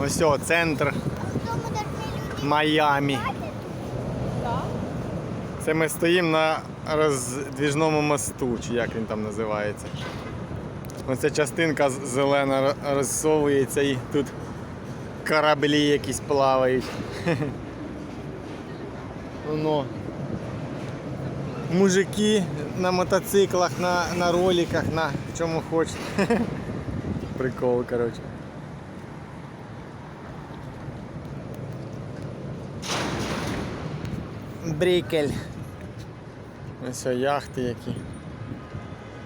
Ось о, центр Майамі. Це ми стоїмо на роздвіжному мосту, чи як він там називається. Оця частинка з- зелена розсовується і тут кораблі якісь плавають. Воно. Мужики на мотоциклах, на, на роликах, на чому хочеш. Прикол, коротше. Брікель. Ось яхти які.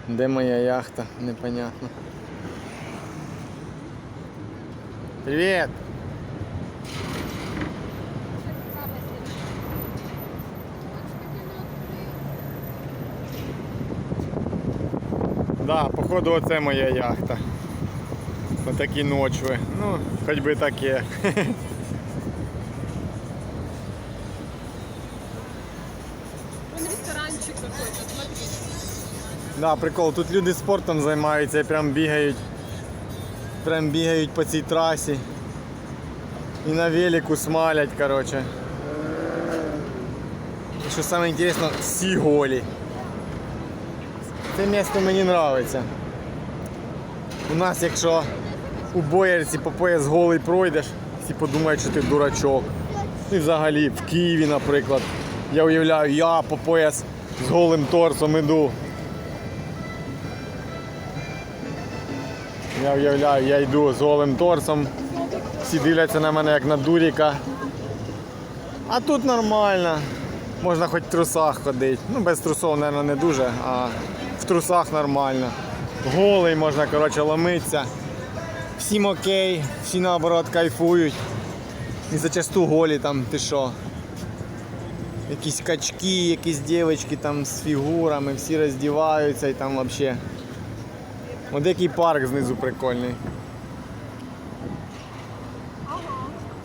Де моя яхта? Непонятно. Привіт! Да, походу оце моя яхта. Отакі ночви. Ну, хоч би таке. ресторанчик какой-то, смотри. Да, прикол, тут люди спортом займаються і прям бігають. Прям бігають по цій трасі. І на велику смалять, короче. І що саме інтересно, всі голі. Це місто мені подобається. У нас, якщо у боярці по пояс голий пройдеш, всі подумають, що ти дурачок. І взагалі в Києві, наприклад. Я уявляю, я по пояс з голим торсом іду. Я уявляю, я йду з голим торсом. Всі дивляться на мене як на дуріка. А тут нормально. Можна хоч в трусах ходити. Ну, без трусов, мабуть, не дуже, а в трусах нормально. Голий можна, коротше, ломитися. Всім окей, всі наоборот кайфують. І зачасту голі там, ти що? Якісь качки, якісь дівчатки там з фігурами, всі роздіваються і там взагалі. От який парк знизу прикольний.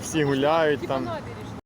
Всі гуляють там. набережная.